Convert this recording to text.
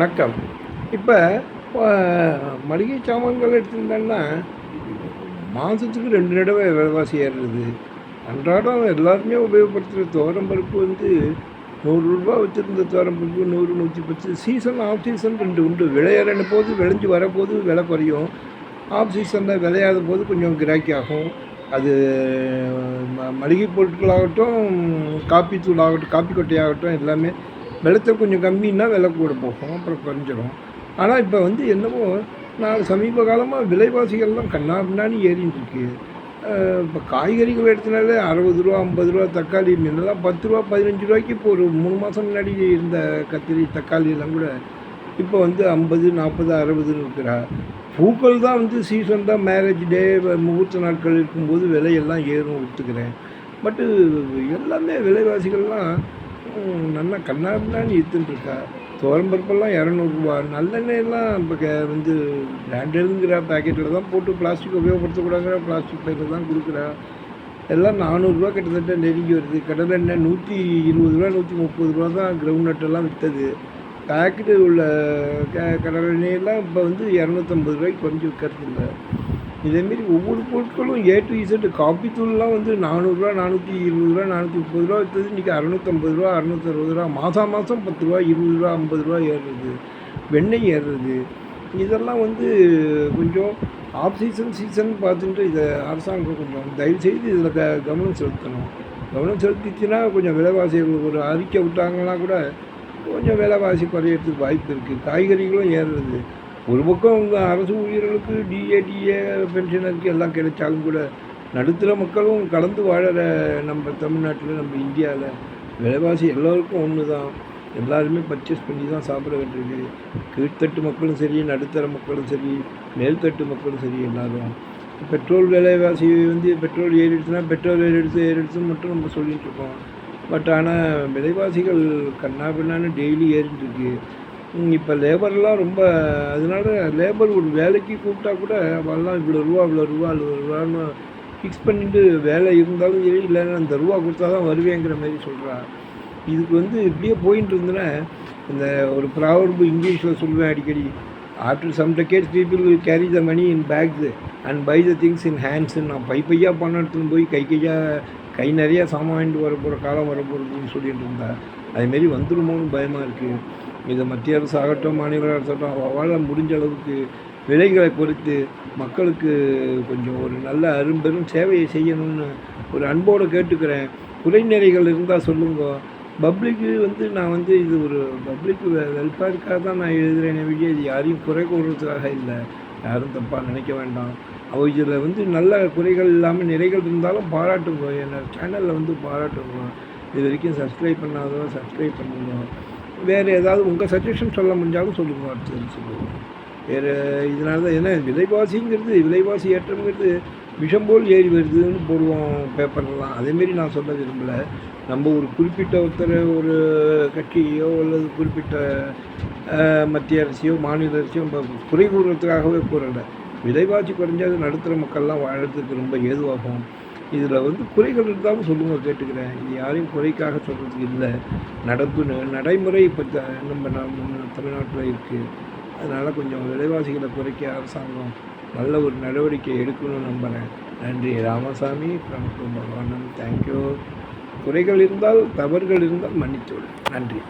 வணக்கம். இப்போ மளிகை சாமான்கள் எடுத்திருந்தேன்னா மாதத்துக்கு ரெண்டு தடவை விலைவாசி ஏறுறது அன்றாடம் எல்லாருமே உபயோகப்படுத்துகிற துவரம் பருப்பு வந்து நூறுரூபா வச்சுருந்த துவரம் பருப்பு நூறு நூற்றி பத்து. சீசன் ஆஃப் சீசன் ரெண்டு உண்டு. விளையாடின போது விளைஞ்சு வரப்போது விலை குறையும். ஆஃப் சீசனில் விளையாத போது கொஞ்சம் கிராக்கி ஆகும். அது ம மளிகை பொருட்களாகட்டும் காப்பி தூள் ஆகட்டும் காப்பி கொட்டையாகட்டும் எல்லாமே விளைச்சல் கொஞ்சம் கம்மின்னா விலை கூட போகும் அப்புறம் குறைஞ்சிரும். ஆனால் இப்போ வந்து என்னமோ நான் சமீப காலமாக விலைவாசிகள்லாம் கண்ணா பின்னாடி ஏறிட்டுருக்கு. இப்போ காய்கறிகள் எடுத்தனாலே அறுபது ரூபா ஐம்பது ரூபா தக்காளி முன்னெல்லாம் பத்து ரூபா பதினஞ்சு ரூபாய்க்கு இப்போ ஒரு மூணு மாதம் முன்னாடி இருந்த கத்திரி தக்காளி எல்லாம் கூட இப்போ வந்து ஐம்பது நாற்பது அறுபதுன்னு இருக்கிறா. பூக்கள் தான் வந்து சீசன் தான் மேரேஜ் டே முகூர்த்த நாட்கள் இருக்கும்போது விலையெல்லாம் ஏறும் ஒத்துக்கிறேன். பட்டு எல்லாமே விலைவாசிகள்லாம் நல்லா கண்ணாபின்னான்னு விற்றுட்டுருக்கா துவரம்பருப்பெல்லாம் இரநூறுபா நல்லெண்ணெயெல்லாம் இப்போ கே வந்து பிராண்டடுங்கிற பேக்கெட்டில் தான் போட்டு பிளாஸ்டிக் உபயோகப்படுத்தக்கூடாங்கிற பிளாஸ்டிக் பைக்கில் தான் கொடுக்குறா. எல்லாம் நானூறுரூவா கிட்டத்தட்ட நெருங்கி வருது. கடலெண்ணெய் நூற்றி இருபது ரூபா நூற்றி முப்பது ரூபா தான் கிரவுண்ட் நட்டெல்லாம் விற்றது பேக்கெட்டு உள்ள க கடலெண்ணெயெல்லாம் இப்போ வந்து இரநூத்தம்பது ரூபாய்க்கு குறைஞ்சி விற்கிறது இல்லை இதேமாரி ஒவ்வொரு பொருட்களும் ஏ டு இசட்டு காப்பி தூள்லாம் வந்து நானூறுரூவா நானூற்றி இருபது ரூபா நானூற்றி முப்பது ரூபா விற்றது இன்றைக்கி அறநூற்றம்பது ரூபா அறுபது ரூபா மாதம் மாதம் பத்து ரூபா இருபது ரூபா ஐம்பது ரூபா ஏறுறது. வெண்ணெய் ஏறுறது. இதெல்லாம் வந்து கொஞ்சம் ஆஃப் சீசன் சீசன் பார்த்துட்டு இதை அரசாங்கம் கொஞ்சம் தயவுசெய்து இதில் க கவனம் செலுத்தணும். கவனம் செலுத்திச்சுன்னா கொஞ்சம் விலைவாசி ஒரு அறிக்கை விட்டாங்கன்னா கூட கொஞ்சம் விலைவாசி குறையிறதுக்கு வாய்ப்பு இருக்குது காய்கறிகளும் ஏறுறது. ஒரு பக்கம் அவங்க அரசு ஊழியர்களுக்கு டிஏடிஏ பென்ஷனருக்கு எல்லாம் கிடைச்சாலும் கூட நடுத்தர மக்களும் கலந்து வாழற நம்ம தமிழ்நாட்டில் நம்ம இந்தியாவில் விலைவாசி எல்லோருக்கும் ஒன்று தான் எல்லாருமே பர்ச்சேஸ் பண்ணி தான் சாப்பிட வேண்டியிருக்கு கீழ்த்தட்டு மக்களும் சரி நடுத்தர மக்களும் சரி மேல்தட்டு மக்களும் சரி எல்லோரும். பெட்ரோல் விலைவாசி வந்து பெட்ரோல் ஏறிடுச்சுன்னா பெட்ரோல் ஏறிடுச்சு ஏறிடுச்சுன்னு மட்டும் நம்ம சொல்லிகிட்டு இருக்கோம். பட் ஆனால் விலைவாசிகள் கண்ணா பின்னான்னு டெய்லி ஏறிட்டுருக்கு இப்போ லேபர்லாம் ரொம்ப அதனால லேபர் ஒரு வேலைக்கு கூப்பிட்டா கூட அவெல்லாம் இவ்வளோ ரூபா இவ்வளோ ரூபா இவ்வளோ ரூபான்னு ஃபிக்ஸ் பண்ணிட்டு வேலை இருந்தாலும் சரி இல்லைன்னா இந்த ரூபா கொடுத்தா தான் வருவேங்கிற மாதிரி சொல்கிறா இதுக்கு வந்து இப்படியே போயின்ட்டு இருந்தேன்னா இந்த ஒரு ப்ராவர்பு இங்கிலீஷில் சொல்லுவேன் அடிக்கடி. After some decades people will carry the money in bags and buy the things in hands நான் பை பையாக பணம் எடுத்துன்னு போய் கை கையாக கை நிறையா சாமான் வாங்கிட்டு வர போகிற காலம் வர போகிறதுன்னு சொல்லிட்டு இருந்தா. அதுமாரி வந்துடுமோன்னு பயமாக இருக்குது இது மத்திய அரசு ஆகட்டும் மாநில அரசாகட்டும் வாழ முடிஞ்ச அளவுக்கு விலைகளை பொறுத்து மக்களுக்கு கொஞ்சம் ஒரு நல்ல அரும்பெரும் சேவையை செய்யணும்னு ஒரு அன்போடு கேட்டுக்கிறேன். குறைநிறைகள் இருந்தால் சொல்லுங்க. பப்ளிக்கு வந்து நான் வந்து இது ஒரு பப்ளிக்கு வெல்ஃபேருக்காக தான் நான் எழுதுகிறேன் விஜய். இது யாரையும் குறை கூறுறதுக்காக இல்லை. யாரும் தப்பாக நினைக்க வேண்டாம். அவள் இதில் வந்து நல்ல குறைகள் இல்லாமல் நிறைகள் இருந்தாலும் பாராட்டுங்க. என்ன சேனலில் வந்து பாராட்டுங்க. இது வரைக்கும் சப்ஸ்கிரைப் பண்ணாதவங்க சப்ஸ்கிரைப் பண்ணுங்க. வேறு ஏதாவது உங்கள் சஜஷன் சொல்ல முடிஞ்சாலும் சொல்லுங்கள் அடுத்தது சொல்லுங்கள் வேறு இதனால தான் ஏன்னா விலைவாசிங்கிறது விலைவாசி ஏற்றம்ங்கிறது விஷம் போல் ஏறி வருதுன்னு போடுவோம் பேப்பர்லாம் அதேமாரி நான் சொல்ல விரும்பலை. நம்ம ஒரு குறிப்பிட்ட ஒருத்தர் ஒரு கட்சியோ அல்லது குறிப்பிட்ட மத்திய அரசியோ மாநில அரசியோ நம்ம குறை கூறுறதுக்காகவே கூறலை. விலைவாசி குறைஞ்சாது நடுத்தர மக்கள்லாம் வாழறதுக்கு ரொம்ப ஏதுவாகும். இதில் வந்து குறைகள் இருந்தாலும் சொல்லுங்கள் கேட்டுக்கிறேன். இது யாரையும் குறைக்காக சொல்கிறது இல்லை. நடப்பு நடைமுறை இப்போ நம்ம நம்ம தமிழ்நாட்டில் இருக்குது அதனால் கொஞ்சம் விலைவாசிகளை குறைக்க அரசாங்கம் நல்ல ஒரு நடவடிக்கை எடுக்கணும்னு நம்புகிறேன் நன்றி. ராமசாமி ஃப்ரம் கும்பகோணம். தேங்க்யூ குறைகள் இருந்தால் தவறுகள் இருந்தால் மன்னிச்சோடு நன்றி.